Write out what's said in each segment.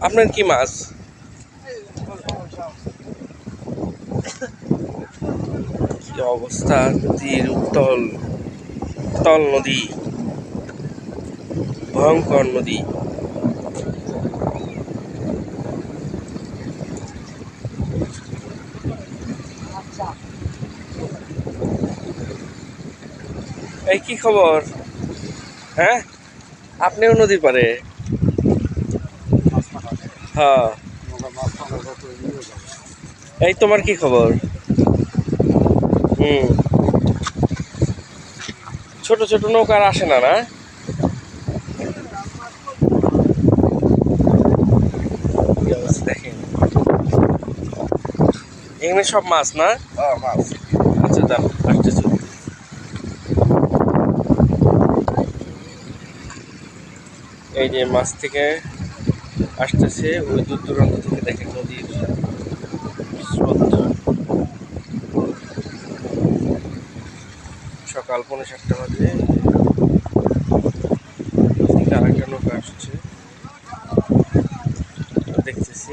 আপনার কি মাছ? কি অবস্থা? নদীর উত্তল উত্তল নদী। ভয়ঙ্কর নদী। এই কি খবর? হ্যাঁ? আপনিও নদীর পারে হ্যাঁ। এই তোমার কি খবর? হুম। ছোট ছোট নৌকা আর আসে না না? দেখেন এখানে সব মাছ না? আচ্ছা দাম আসতেছে। এই যে মাছ থেকে আসতেছে, ওই দূর দূরান্ত থেকে দেখেন নদীর স্রোত। সকাল পৌনে সাতটা বাজে। আর একটা নৌকা আসছে। দেখতেছি।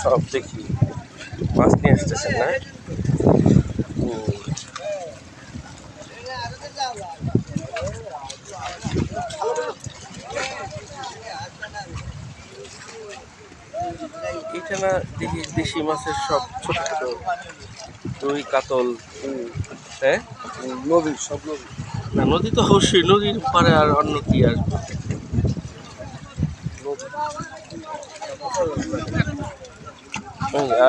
সব দেখি মাছ নিয়ে আসতেছেন না। এটা না দেখি দেশি মাছের সব ছোট ছোট রুই কাতল। হ্যাঁ? নদীর সব নদী। না নদী তো অবশ্যই নদীর পারে আর অন্য কি আর?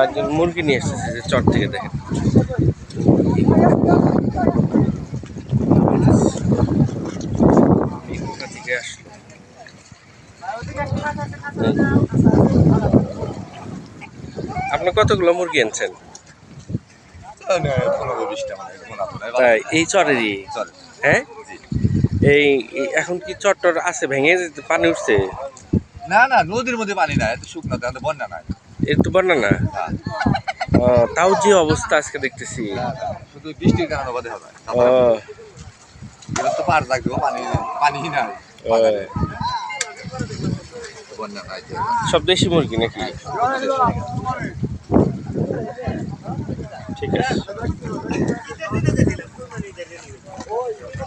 একজন মুরগি নিয়ে এসেছে যে চট থেকে দেখেন। থেকে আসলো। আপনি কতগুলো মুরগি আনছেন তাই এই চরেরই? হ্যাঁ? এই এখন কি আছে ভেঙে পানি উঠছে? না না নদীর মধ্যে পানি নাই এত শুকনো তো বন্যা নাই। একটু বন্যা না? না, ও, তাও যে অবস্থা আজকে দেখতেছি। না, না, শুধু বৃষ্টির কারণে বাদে হবে। তো পার থাকবে পানি পানি নাই সব দেশি মুরগি নাকি? ঠিক আছে